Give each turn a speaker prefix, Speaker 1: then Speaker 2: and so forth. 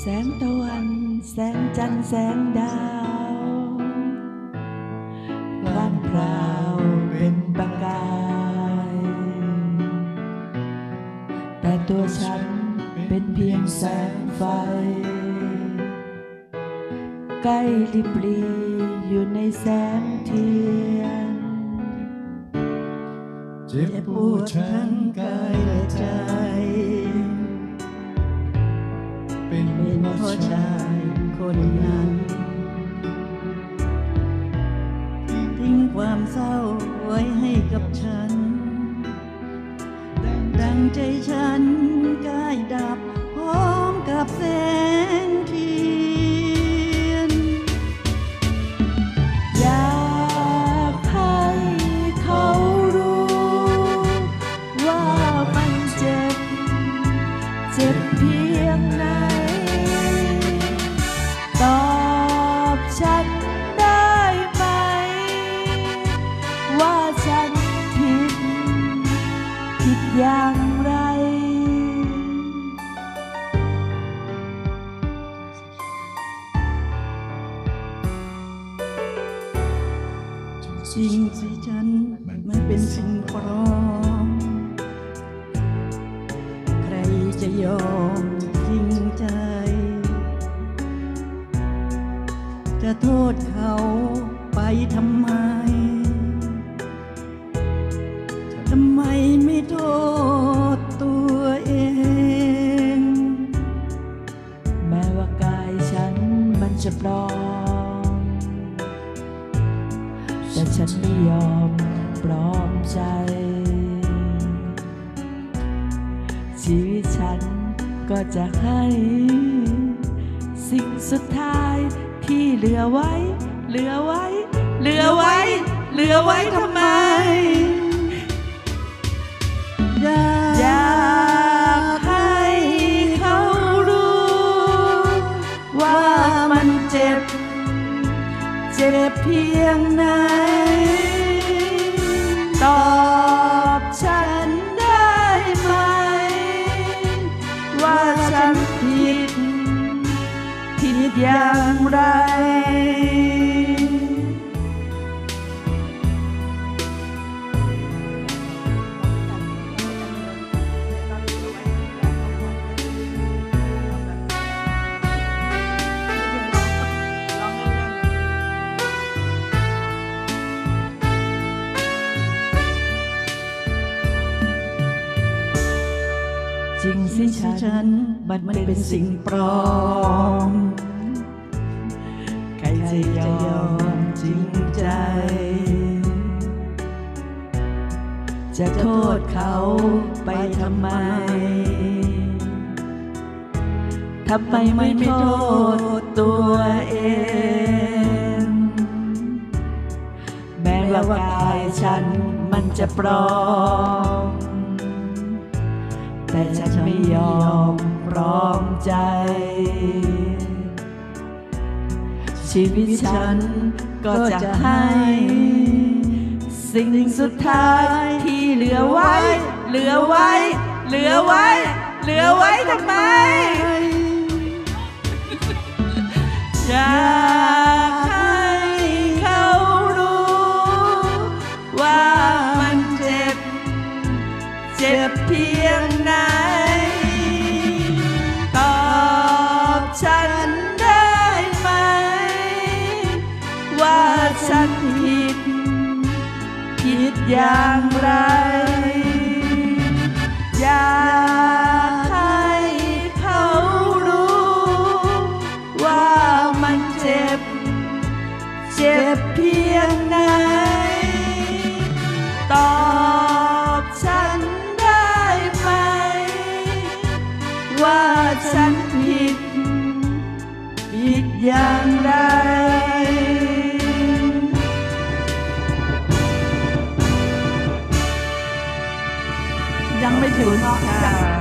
Speaker 1: แสงตะวัน แสงจันทร์แสงดาวพลางพราวเป็นประกาย แต่ตัวฉันเป็นเพียงแสงไฟ ใกล้ลิบลีอยู่ในแสงเทียน
Speaker 2: เจ็บปวดทั้งกายและใจ เป็น
Speaker 3: เพ
Speaker 2: ราะชา
Speaker 3: ยคนนั้นทิ้งความเศร้าไว้ให้กับฉัน ดังใจฉัน อย่า
Speaker 1: งไร
Speaker 3: จริงสิฉันมันเป็นสิ่งปลอมใครจะยอมจริงใจ จะโทษเขาไปทำไม
Speaker 1: จะปลอม แต่ฉันไม่ยอมปลอมใจ ชีวิตฉันก็จะให้ สิ่งสุดท้ายที่เหลือไว้ เหลือไว้ เหลือไว้ เหลือไว้ทำไม
Speaker 3: อย
Speaker 1: บเพียงไหน ตอบฉันได้ไหม ว่าฉันผิด ผิดอย่างไร
Speaker 3: ที่
Speaker 1: ฉันมั
Speaker 3: มัน
Speaker 1: เป็
Speaker 3: น
Speaker 1: สิ่งปลอม ใครจะยอมจริงใจ จะโทษเขาไปทำไมทำไมไม่โทษตัวเอง แม้ว่ากายฉันมันจะปลอม แต่ฉัน อมพร้อมใจ ชีวิตฉันก็จะให้ สิ่งสุดท้ายที่เหลือไว้ เหลือไว้ เหลือไว้ เหลือไว้ทำไมอยากให้เขารู้ ว่ามันเจ็บ เจ็บเพียงไหน ฉันผิด ผิดอย่างไร อยากให้เขารู้ ว่ามันเจ็บ เจ็บเพียงไหน ตอบฉันได้ไหม ว่าฉันผิด ผิดอย่างไร
Speaker 3: ยังไม่ถึงค่ะ